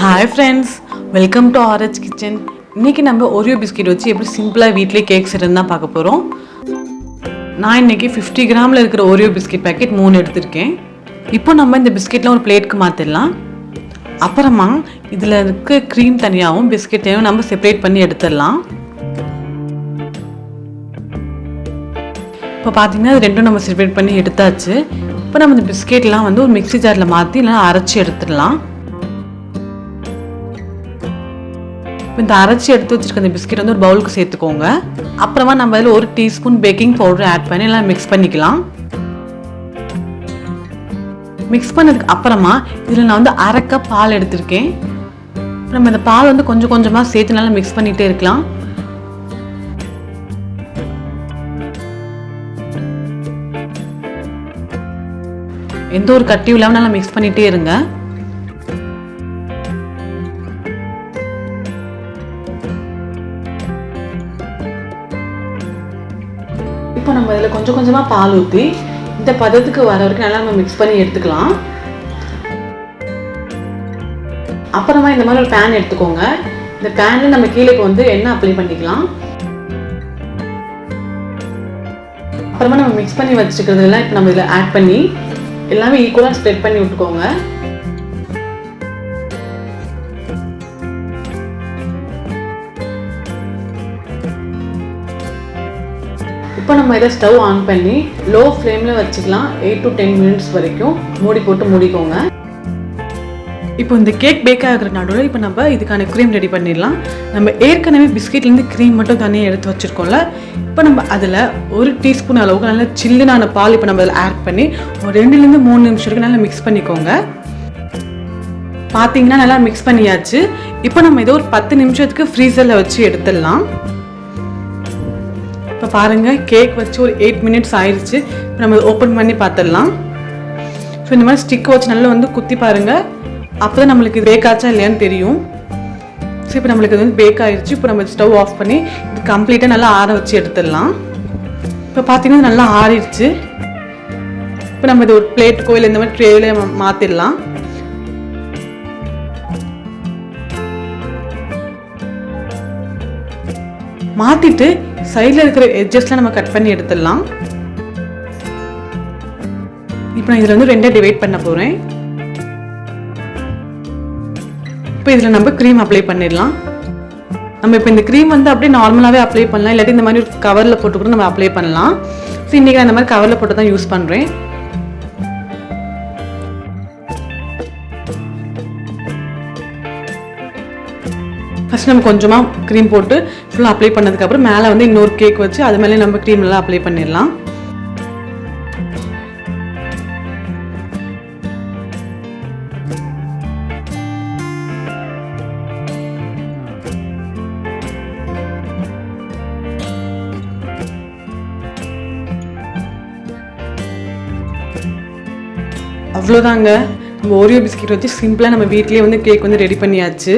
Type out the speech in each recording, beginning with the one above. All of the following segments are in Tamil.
Hi friends welcome to RH kitchen இன்றைக்கி நம்ம ஒரியோ பிஸ்கெட் வச்சு எப்படி சிம்பிளாக வீட்டிலே கேக் செய்யறதுன்னு தான் பார்க்க போகிறோம் நான் இன்னைக்கு ஃபிஃப்டி கிராமில் இருக்கிற ஒரியோ பிஸ்கெட் பேக்கெட் மூணு எடுத்திருக்கேன். இப்போ நம்ம இந்த பிஸ்கெட்லாம் ஒரு பிளேட்க்கு மாற்றிடலாம் அப்புறமா இதில் இருக்க க்ரீம் தனியாகவும் பிஸ்கெட்டையும் நம்ம செப்பரேட் பண்ணி எடுத்துடலாம். இப்போ பார்த்தீங்கன்னா அது ரெண்டும் நம்ம செப்பரேட் பண்ணி எடுத்தாச்சு. இப்போ நம்ம இந்த பிஸ்கெட்லாம் வந்து ஒரு மிக்சி ஜாரில் மாற்றி இல்லைன்னா அரைச்சி எடுத்துடலாம். இந்த அரைச்சி எடுத்து வச்சிருக்க இந்த பிஸ்கெட் வந்து ஒரு பவுலுக்கு சேர்த்துக்கோங்க. அப்புறமா நம்ம அதில் ஒரு டீஸ்பூன் பேக்கிங் பவுடர் ஆட் பண்ணி எல்லாம் மிக்ஸ் பண்ணிக்கலாம். மிக்ஸ் பண்ணதுக்கு அப்புறமா இதில் நான் வந்து அரை கப் பால் எடுத்திருக்கேன். நம்ம இந்த பால் வந்து கொஞ்சம் கொஞ்சமாக சேர்த்து நல்லா மிக்ஸ் பண்ணிகிட்டே இருக்கலாம். எந்த ஒரு கட்டியும் இல்லாமல் நல்லா மிக்ஸ் பண்ணிகிட்டே இருங்க. இப்போ நம்ம இதில் கொஞ்சம் கொஞ்சமாக பால் ஊற்றி இந்த பதத்துக்கு வர வரைக்கும் நல்லா நம்ம மிக்ஸ் பண்ணி எடுத்துக்கலாம். அப்புறமா இந்த மாதிரி ஒரு பேன் எடுத்துக்கோங்க. இந்த பேனில் நம்ம கீழே வந்து எண்ணெய் அப்ளை பண்ணிக்கலாம். அப்புறமா நம்ம மிக்ஸ் பண்ணி வச்சுக்கிறதுலாம் இப்போ நம்ம இதில் ஆட் பண்ணி எல்லாமே ஈக்குவலாக ஸ்ப்ரெட் பண்ணி விட்டுக்கோங்க. இப்போ நம்ம இதை ஸ்டவ் ஆன் பண்ணி லோ ஃப்ளேமில் வச்சுக்கலாம். எயிட் டு டென் மினிட்ஸ் வரைக்கும். மூடி போட்டு மூடிக்கோங்க. இப்போ இந்த கேக் பேக் ஆகிற நடுவில் இப்போ நம்ம இதுக்கான க்ரீம் ரெடி பண்ணிடலாம். நம்ம ஏற்கனவே பிஸ்கெட்லேருந்து க்ரீம் மட்டும் தனியாக எடுத்து வச்சுருக்கோம்ல. இப்போ நம்ம அதில் ஒரு டீஸ்பூன் அளவுக்கு நல்லா சில்லுனான பால் இப்போ நம்ம அதில் ஆட் பண்ணி ஒரு ரெண்டுலேருந்து மூணு நிமிஷம் வரைக்கும் நல்லா மிக்ஸ் பண்ணிக்கோங்க. பார்த்தீங்கன்னா நல்லா மிக்ஸ் பண்ணியாச்சு. இப்போ நம்ம இதை ஒரு பத்து நிமிஷத்துக்கு ஃப்ரீசரில் வச்சு எடுத்துடலாம். இப்போ பாருங்கள் கேக் வச்சு ஒரு எயிட் மினிட்ஸ் ஆயிடுச்சு இப்போ நம்ம ஓப்பன் பண்ணி பார்த்துடலாம். ஸோ இந்த மாதிரி ஸ்டிக் வச்சு நல்லா வந்து குத்தி பாருங்கள் அப்போ தான் நம்மளுக்கு இது பேக் ஆச்சா இல்லையான்னு தெரியும். ஸோ இப்போ நம்மளுக்கு இது வந்து பேக் ஆயிடுச்சு இப்போ நம்ம ஸ்டவ் ஆஃப் பண்ணி இது கம்ப்ளீட்டாக நல்லா ஆற வச்சு எடுத்துடலாம். இப்போ பார்த்தீங்கன்னா நல்லா ஆறிடுச்சு. இப்போ நம்ம இது ஒரு பிளேட் கோயில் இந்த மாதிரி ட்ரேவில் மாற்றிடலாம் மாற்றிட்டு சைடில் இருக்கிற எட்ஜஸ்லாம் நம்ம கட் பண்ணி எடுத்துடலாம். இப்போ நான் இதில் வந்து ரெண்டாக டிவைட் பண்ண போகிறேன் இப்போ இதில் நம்ம க்ரீம் அப்ளை பண்ணிடலாம். நம்ம இப்போ இந்த க்ரீம் வந்து அப்படியே நார்மலாகவே அப்ளை பண்ணலாம். இல்லாட்டி இந்த மாதிரி ஒரு கவரில் போட்டு கூட நம்ம அப்ளை பண்ணலாம். ஸோ இன்றைக்கி நான் இந்த மாதிரி கவரில் போட்டு தான் யூஸ் பண்ணுறேன் ஃபஸ்ட் நம்ம கொஞ்சமாக க்ரீம் போட்டு ஃபுல்லாக அப்ளை பண்ணதுக்கப்புறம் மேலே வந்து இன்னொரு கேக் வச்சு அது மேலே நம்ம க்ரீம் எல்லாம் அப்ளை பண்ணிடலாம். அவ்வளோதாங்க நம்ம ஓரியோ பிஸ்கெட் வச்சு சிம்பிளாக நம்ம வீட்லேயே வந்து கேக் வந்து ரெடி பண்ணியாச்சு.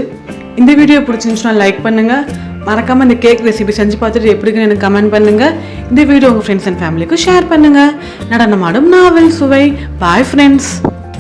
இந்த வீடியோ பிடிச்சிருந்துச்சுன்னா லைக் பண்ணுங்கள் மறக்காமல் இந்த கேக் ரெசிபி செஞ்சு பார்த்துட்டு எப்படின்னு எனக்கு கமெண்ட் பண்ணுங்கள் இந்த வீடியோ உங்கள் ஃப்ரெண்ட்ஸ் அண்ட் ஃபேமிலிக்கும் ஷேர் பண்ணுங்கள் நடனமாடும் நாவல் சுவை. Bye friends